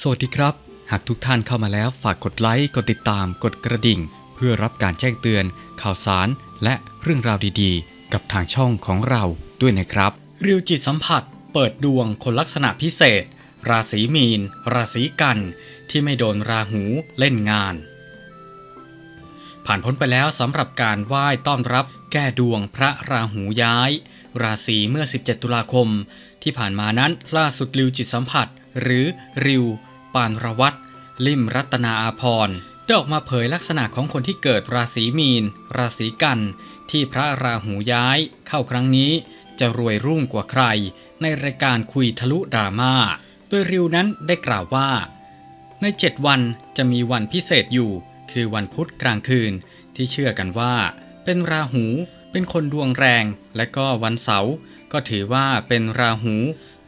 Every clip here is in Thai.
สวัสดีครับ หากทุกท่านเข้ามาแล้วฝากกดไลค์ กดติดตาม กดกระดิ่ง เพื่อรับการแจ้งเตือน ข่าวสาร และเรื่องราวดีๆ กับทางช่องของเราด้วยนะครับ เรียวจิตสัมผัส เปิดดวงคนลักษณะพิเศษ ราศีมีน ราศีกัน ที่ไม่โดนราหูเล่นงาน ผ่านพ้นไปแล้วสำหรับการไหว้ต้อนรับแก้ดวงพระราหูย้าย ราศีเมื่อ 17 ตุลาคม ที่ผ่านมานั้นล่าสุดริวจิตสัมผัส หรือริว ปานรวัตลิมรัตนาอาพรได้ออกมาเผยลักษณะของคนที่เกิดราศีมีน ราศีกัน ที่พระราหูย้าย เข้าครั้งนี้ จะรวยรุ่งกว่าใคร ในรายการคุยทะลุดราม่าโดยริวนั้นได้กล่าวว่า ใน 7 วันจะมีวันพิเศษอยู่ คือวันพุธกลางคืน ที่เชื่อกันว่า เป็นราหูเป็นคนดวงแรง และก็วันเสาร์ก็ถือว่าเป็นราหู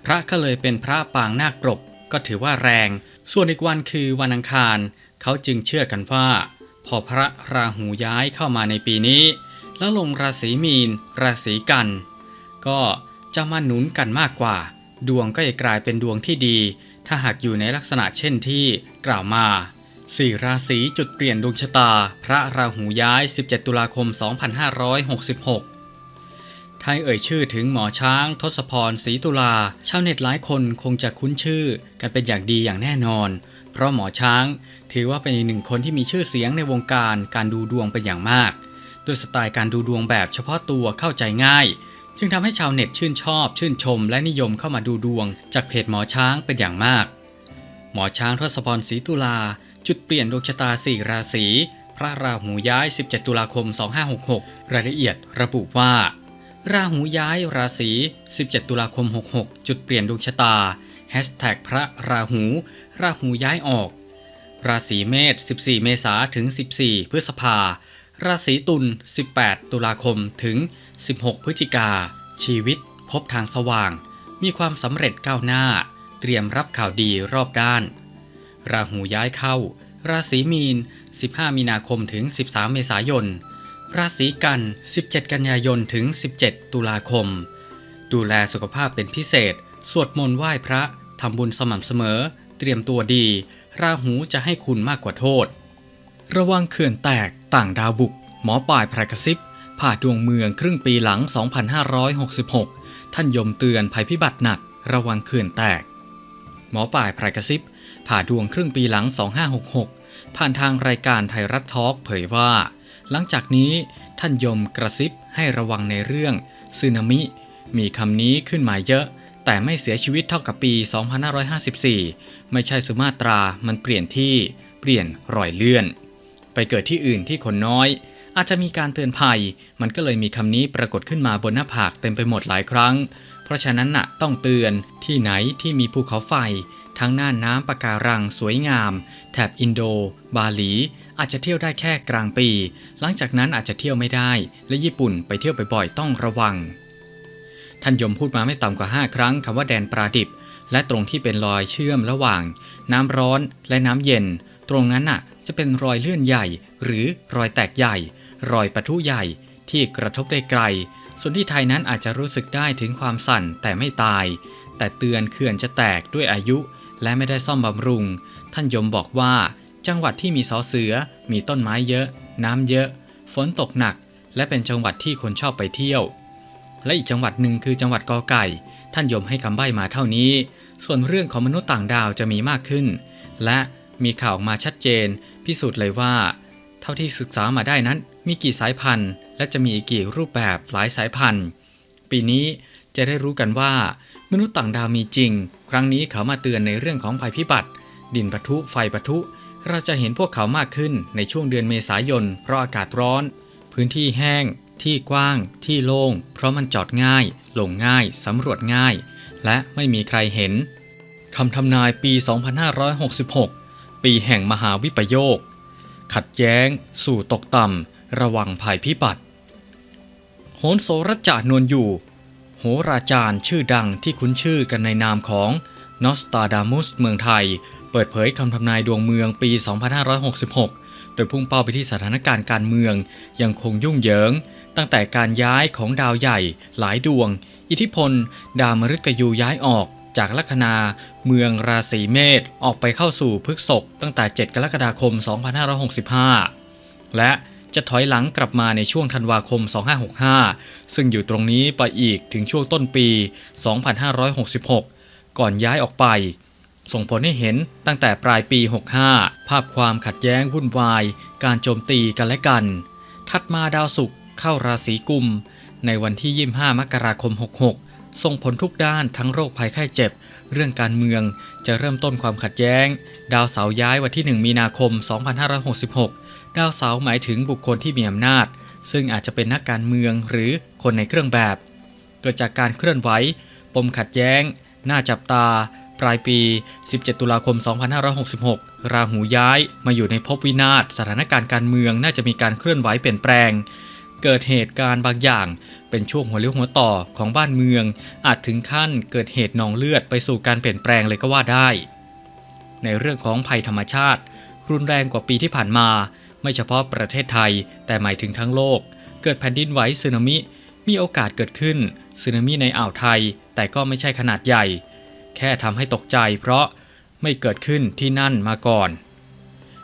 พระก็เลยเป็นพระปางนาคปรกก็ถือว่าแรง ส่วนอีกวันคือวันอังคาร เขาจึงเชื่อกันว่า พอพระราหูย้ายเข้ามาในปีนี้ แล้วลงราศีมีน ราศีกัน ก็จะมาหนุนกันมากกว่า ดวงก็จะกลายเป็นดวงที่ดี ถ้าหากอยู่ในลักษณะเช่นที่กล่าวมาสี่ราศีจุดเปลี่ยนดวงชะตา พระราหูย้าย 17 ตุลาคม 2566 ถ้เอ่ยชื่อถึงหมอช้าง ทศพรศรีตุลา ชาวเน็ตหลายคนคงจะคุ้นชื่อ กันเป็นอย่างดีอย่างแน่นอน เพราะหมอช้าง ถือว่าเป็นอีกหนึ่งคนที่มีชื่อเสียงในวงการการดูดวงเป็นอย่างมากด้วยสไตล์การดูดวงแบบเฉพาะตัวเข้าใจง่าย จึงทำให้ชาวเน็ตชื่นชอบ ชื่นชม และนิยมเข้ามาดูดวง จากเพจหมอช้างเป็นอย่างมาก หมอช้างทศพรศรีตุลา จุดเปลี่ยนดวงชะตาสี่ราศีพระราหูย้าย 17 ตุลาคม 2566 รายละเอียดระบุว่า ราหูย้ายราศี 17 ตุลาคม 66 จุดเปลี่ยนดวงชะตาแฮชแท็กพระราหู ราหูย้ายออก ราศีเมษ 14 เมษาถึง 14 พฤษภา ราศีตุล 18 ตุลาคมถึง 16 พฤศจิกา ชีวิตพบทางสว่าง มีความสำเร็จก้าวหน้า เตรียมรับข่าวดีรอบด้าน ราหูย้ายเข้า ราศีมีน 15 มีนาคมถึง 13 เมษายน ราศีกัน 17 กันยายนถึง 17 ตุลาคม ดูแลสุขภาพเป็นพิเศษ สวดมนต์ไหว้พระทำบุญสม่ำเสมอ เตรียมตัวดี ราหูจะให้คุณมากกว่าโทษ ระวังเขื่อนแตกต่างดาวบุก หมอป่ายพระกระซิบผ่าดวงเมืองครึ่งปีหลัง 2566 ท่านยมเตือนภัยพิบัติหนัก ระวังเขื่อนแตก หมอป่ายพระกระซิบผ่าดวงครึ่งปีหลัง 2566 ผ่านทางรายการไทยรัฐทอล์กเผยว่า หลังจากนี้ท่านยมกระซิบให้ระวังในเรื่องสึนามิ มีคำนี้ขึ้นมาเยอะ แต่ไม่เสียชีวิตเท่ากับปี 2554 ไม่ใช่สุมาตรา มันเปลี่ยนที่ เปลี่ยนรอยเลื่อน ไปเกิดที่อื่นที่คนน้อย อาจจะมีการเตือนภัย มันก็เลยมีคำนี้ปรากฏขึ้นมาบนหน้าผากเต็มไปหมดหลายครั้ง เพราะฉะนั้นน่ะต้องเตือนที่ไหนที่มีภูเขาไฟ ทั้งน่านน้ำปะการังสวยงาม แถบอินโด บาหลี อาจจะเที่ยวได้แค่กลางปี หลังจากนั้นอาจจะเที่ยวไม่ได้ และญี่ปุ่นไปเที่ยวบ่อยๆต้องระวัง ท่านยมพูดมาไม่ต่ำกว่า 5 ครั้งคำว่าแดนปลาดิบ และตรงที่เป็นรอยเชื่อมระหว่าง น้ำร้อนและน้ำเย็น ตรงนั้นน่ะจะเป็นรอยเลื่อนใหญ่ หรือรอยแตกใหญ่ รอยปะทุใหญ่ที่กระทบได้ไกล ส่วนที่ไทยนั้นอาจจะรู้สึกได้ถึงความสั่นแต่ไม่ตาย แต่เตือนเขื่อนจะแตกด้วยอายุ และไม่ได้ซ่อมบำรุง ท่านยมบอกว่า จังหวัดที่มีสอเสือ มีต้นไม้เยอะ น้ำเยอะ ฝนตกหนัก และเป็นจังหวัดที่คนชอบไปเที่ยว และอีกจังหวัดหนึ่งคือจังหวัดกอไก่ ท่านยมให้คำใบ้มาเท่านี้ ส่วนเรื่องของมนุษย์ต่างดาวจะมีมากขึ้น และมีข่าวออกมาชัดเจน พิสูจน์เลยว่า เท่าที่ศึกษามาได้นั้น มีกี่สายพันธุ์ และจะมีกี่รูปแบบหลายสายพันธุ์ ปีนี้จะได้รู้กันว่า มนุษย์ต่างดาวมีจริง ครั้งนี้เขามาเตือนในเรื่องของภัยพิบัติ ดินปะทุ ไฟปะทุ เราจะเห็นพวกเขามากขึ้นในช่วงเดือนเมษายน เพราะอากาศร้อน พื้นที่แห้ง ที่กว้าง ที่โล่ง เพราะมันจอดง่าย ลงง่าย สำรวจง่าย และไม่มีใครเห็นคำทำนายปี 2566 ปีแห่งมหาวิปโยค ขัดแย้ง สู่ตกต่ำ ระวังภัยพิบัติ โหนโสรจานวลอยู่ โหราจารย์ชื่อดังที่คุ้นชื่อกันในนามของนอสตาดามุสเมืองไทย เปิดเผยคำทำนายดวงเมืองปี 2566 โดยพุ่งเป้าไปที่สถานการณ์การเมือง ยังคงยุ่งเหยิง ตั้งแต่การย้ายของดาวใหญ่หลายดวง อิทธิพล ดาวมฤตยูย้ายออกจากลัคนาเมืองราศีเมษออกไปเข้าสู่พฤกษกตั้งแต่ 7 กรกฎาคม 2565 และจะถอยหลังกลับมาในช่วงธันวาคม 2565 ซึ่งอยู่ตรงนี้ไปอีกถึงช่วงต้นปี 2566 ก่อนย้ายออกไป ส่งผลให้เห็นตั้งแต่ปลายปี 65 ภาพความขัดแย้งวุ่นวาย การโจมตีกันและกัน ถัดมาดาวศุกร์เข้าราศีกุม ในวันที่ 25 มกราคม 66 ส่งผลทุกด้านทั้งโรคภัยไข้เจ็บ เรื่องการเมืองจะเริ่มต้นความขัดแย้ง ดาวเสาร์ย้ายวันที่ 1 มีนาคม 2566 ดาวเสาร์หมายถึงบุคคลที่มีอำนาจ ซึ่งอาจจะเป็นนักการเมืองหรือคนในเครื่องแบบ เกิดจากการเคลื่อนไหว ปมขัดแย้ง หน้าจับตา ปลายปี 17 ตุลาคม 2566 ราหูย้ายมาอยู่ในภพวินาศสถานการณ์การเมืองน่าจะมีการเคลื่อนไหวเปลี่ยนแปลง เกิดเหตุการณ์บางอย่าง เป็นช่วงหัวเลี้ยวหัวต่อของบ้านเมือง อาจถึงขั้นเกิดเหตุนองเลือดไปสู่การเปลี่ยนแปลงเลยก็ว่าได้ ในเรื่องของภัยธรรมชาติ รุนแรงกว่าปีที่ผ่านมา ไม่เฉพาะประเทศไทย แต่หมายถึงทั้งโลก เกิดแผ่นดินไหวสึนามิมีโอกาสเกิดขึ้นสึนามิในอ่าวไทย แต่ก็ไม่ใช่ขนาดใหญ่ แค่ทำให้ตกใจเพราะไม่เกิดขึ้นที่นั่นมาก่อน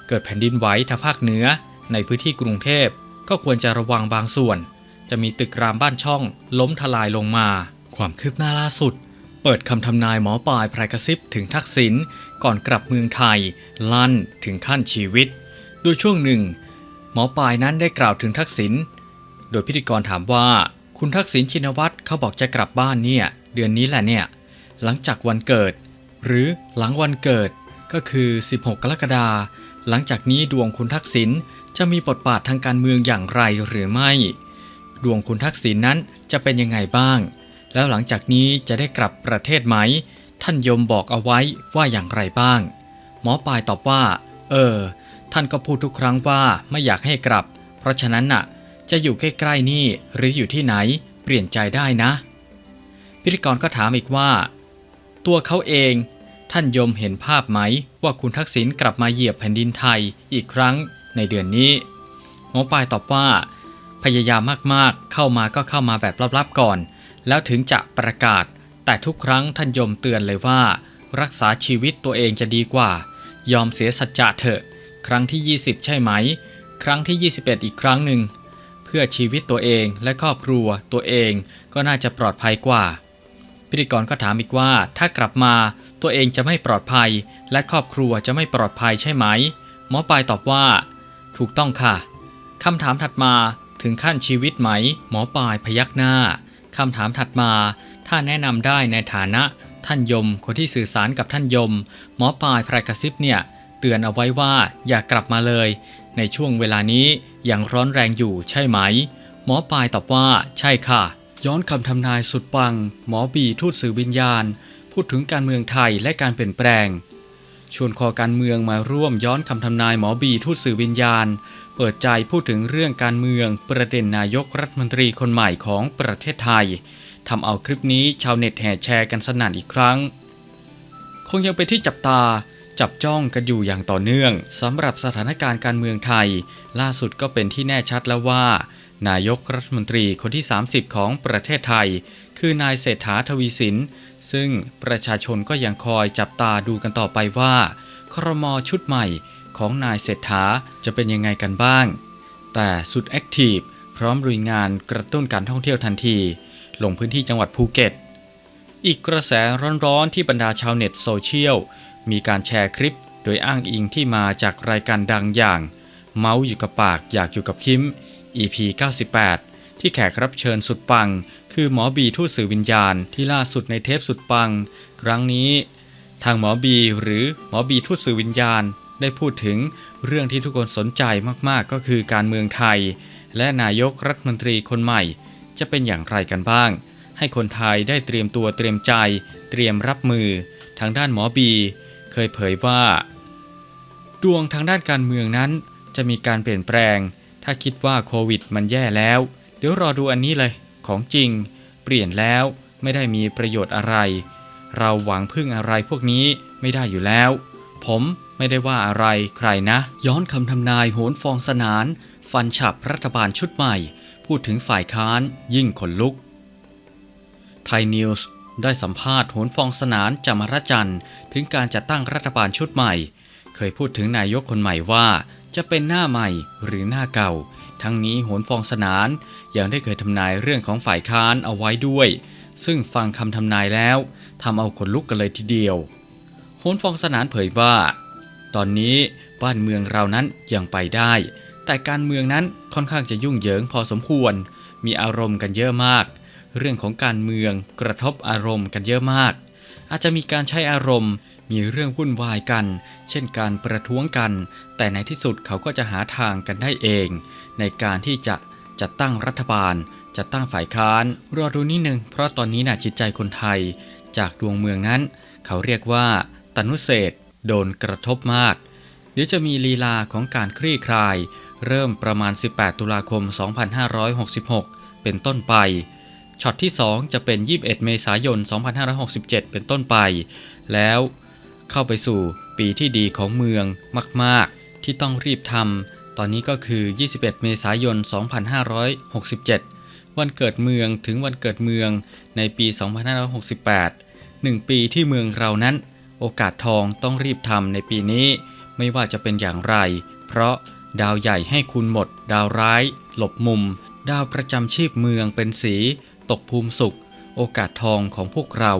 เกิดแผ่นดินไหวทางภาคเหนือในพื้นที่กรุงเทพก็ควรจะระวังบางส่วน จะมีตึกรามบ้านช่องล้มทลายลงมา ความคืบหน้าล่าสุด เปิดคำทำนายหมอปลายพรายกระซิบถึงทักษิณก่อนกลับเมืองไทย ลั่นถึงขั้นชีวิต โดยช่วงหนึ่ง หมอปลายนั้นได้กล่าวถึงทักษิณโดยพิธีกรถามว่า คุณทักษิณชินวัตรเขาบอกจะกลับบ้านเนี่ย เดือนนี้แหละเนี่ย หลังจากวันเกิด หรือหลังวันเกิดก็คือ 16 กรกฎาคมหลังจากนี้ดวงคุณทักษิณจะมีบทบาททางการเมืองอย่างไรหรือไม่ ดวงคุณทักษิณนั้นจะเป็นยังไงบ้าง แล้วหลังจากนี้จะได้กลับประเทศไหม ท่านยมบอกเอาไว้ว่าอย่างไรบ้าง หมอปลายตอบว่า เออ ท่านก็พูดทุกครั้งว่าไม่อยากให้กลับ เพราะฉะนั้นน่ะ จะอยู่ใกล้ๆนี่หรืออยู่ที่ไหน เปลี่ยนใจได้นะ พิธีกรก็ถามอีกว่า ตัวเขาเอง ท่านยมเห็นภาพไหมว่าคุณทักษิณกลับมาเหยียบแผ่นดินไทยอีกครั้งในเดือนนี้หมอปลายตอบว่า พยายามมากๆ เข้ามาก็เข้ามาแบบลับๆก่อน แล้วถึงจะประกาศ แต่ทุกครั้งท่านยมเตือนเลยว่า รักษาชีวิตตัวเองจะดีกว่า ยอมเสียสัจจะเถอะ ครั้งที่ 20 ใช่ไหม ครั้งที่ 21 อีกครั้งหนึ่งเพื่อชีวิตตัวเองและครอบครัวตัวเองก็น่าจะปลอดภัยกว่า พิธีกรก็ถามอีกว่า ถ้ากลับมาตัวเองจะไม่ปลอดภัย และครอบครัวจะไม่ปลอดภัยใช่ไหม หมอปลายตอบว่า ถูกต้องค่ะคำถามถัดมาถึงขั้นชีวิตไหม หมอปลายพยักหน้าคำถามถัดมา ถ้าแนะนำได้ในฐานะท่านยม คนที่สื่อสารกับท่านยม หมอปลายพรายกระซิบเนี่ย เตือนเอาไว้ว่าอย่ากลับมาเลย ในช่วงเวลานี้ยังร้อนแรงอยู่ใช่ไหม หมอปลายตอบว่าใช่ค่ะ ย้อนคำทำนายสุดปัง หมอบีทูตสื่อวิญญาณ พูดถึงการเมืองไทยและการเปลี่ยนแปลง ชวนคอการเมืองมาร่วมย้อนคำทำนายหมอบีทูตสื่อวิญญาณ เปิดใจพูดถึงเรื่องการเมือง ประเด็นนายกรัฐมนตรีคนใหม่ของประเทศไทยทำเอาคลิปนี้ชาวเน็ตแห่แชร์กันสนั่นอีกครั้ง คงยังเป็นที่จับตาจับจ้องกันอยู่อย่างต่อเนื่องสำหรับสถานการณ์การเมืองไทย ล่าสุดก็เป็นที่แน่ชัดแล้วว่า นายกรัฐมนตรีคนที่ 30 ของประเทศไทย คือนายเศรษฐาทวีสิน ซึ่งประชาชนก็ยังคอยจับตาดูกันต่อไปว่าครมชุดใหม่ของนายเศรษฐาจะเป็นยังไงกันบ้าง แต่สุดแอคทีฟพร้อมลุยงานกระตุ้นการท่องเที่ยวทันที ลงพื้นที่จังหวัดภูเก็ต อีกกระแสร้อนๆที่บรรดาชาวเน็ตโซเชียล มีการแชร์คลิป โดยอ้างอิงที่มาจากรายการดังอย่าง เมาส์อยู่กับปากอยากอยู่กับคิม EP 98 ที่แขกรับเชิญสุดปัง คือหมอบีทูตสื่อวิญญาณที่ล่าสุดในเทปสุดปัง ครั้งนี้ ทางหมอบีหรือหมอบีทูตสื่อวิญญาณ ได้พูดถึงเรื่องที่ทุกคนสนใจมากๆ ก็คือการเมืองไทย และนายกรัฐมนตรีคนใหม่ จะเป็นอย่างไรกันบ้าง ให้คนไทยได้เตรียมตัวเตรียมใจ เตรียมรับมือ ทางด้านหมอบี เคยเผยว่า ดวงทางด้านการเมืองนั้นจะมีการเปลี่ยนแปลง ถ้าคิดว่าโควิดมันแย่แล้ว เดี๋ยวรอดูอันนี้เลย ของจริง เปลี่ยนแล้วไม่ได้มีประโยชน์อะไร เราหวังพึ่งอะไรพวกนี้ไม่ได้อยู่แล้ว ผมไม่ได้ว่าอะไรใครนะ ย้อนคำทำนายโหนฟองสนาน ฟันฉับรัฐบาลชุดใหม่ พูดถึงฝ่ายค้านยิ่งขนลุก ไทยนิวส์ได้สัมภาษณ์โหนฟองสนานจามรจันทร์ถึงการจัดตั้งรัฐบาลชุดใหม่ เคยพูดถึงนายกคนใหม่ว่า จะเป็นหน้าใหม่หรือหน้าเก่า ทั้งนี้โหนฟองสนานยังได้เคยทำนายเรื่องของฝ่ายค้านเอาไว้ด้วย ซึ่งฟังคำทำนายแล้วทำเอาขนลุกกันเลยทีเดียวโหนฟองสนานเผยว่า ตอนนี้บ้านเมืองเรานั้นยังไปได้ แต่การเมืองนั้นค่อนข้างจะยุ่งเหยิงพอสมควร มีอารมณ์กันเยอะมาก เรื่องของการเมืองกระทบอารมณ์กันเยอะมาก อาจจะมีการใช้อารมณ์ มีเรื่องวุ่นวายกัน เช่นการประท้วงกัน แต่ในที่สุดเขาก็จะหาทางกันได้เอง ในการที่จะจัดตั้งรัฐบาล จัดตั้งฝ่ายค้าน รอดูนิดนึงเพราะตอนนี้น่ะจิตใจคนไทย จากดวงเมืองนั้น เขาเรียกว่าตนุเศษโดนกระทบมากเดี๋ยวจะมีลีลาของการคลี่คลาย เริ่มประมาณ 18 ตุลาคม 2566 เป็นต้นไป ช็อตที่ 2 จะเป็น 21 เมษายน 2567 เป็นต้นไป แล้วเข้าไปสู่ปีที่ดีของเมืองมาก ๆ ที่ต้องรีบทำตอนนี้ก็คือ 21 เมษายน 2567 วันเกิดเมืองถึงวันเกิดเมืองในปี 2568 1 ปีที่เมืองเรานั้น โอกาสทองต้องรีบทำในปีนี้ ไม่ว่าจะเป็นอย่างไร เพราะดาวใหญ่ให้คุณหมด ดาวร้าย หลบมุม ดาวประจำชีพเมืองเป็นสี ตกภูมิสุข โอกาสทองของพวกเรา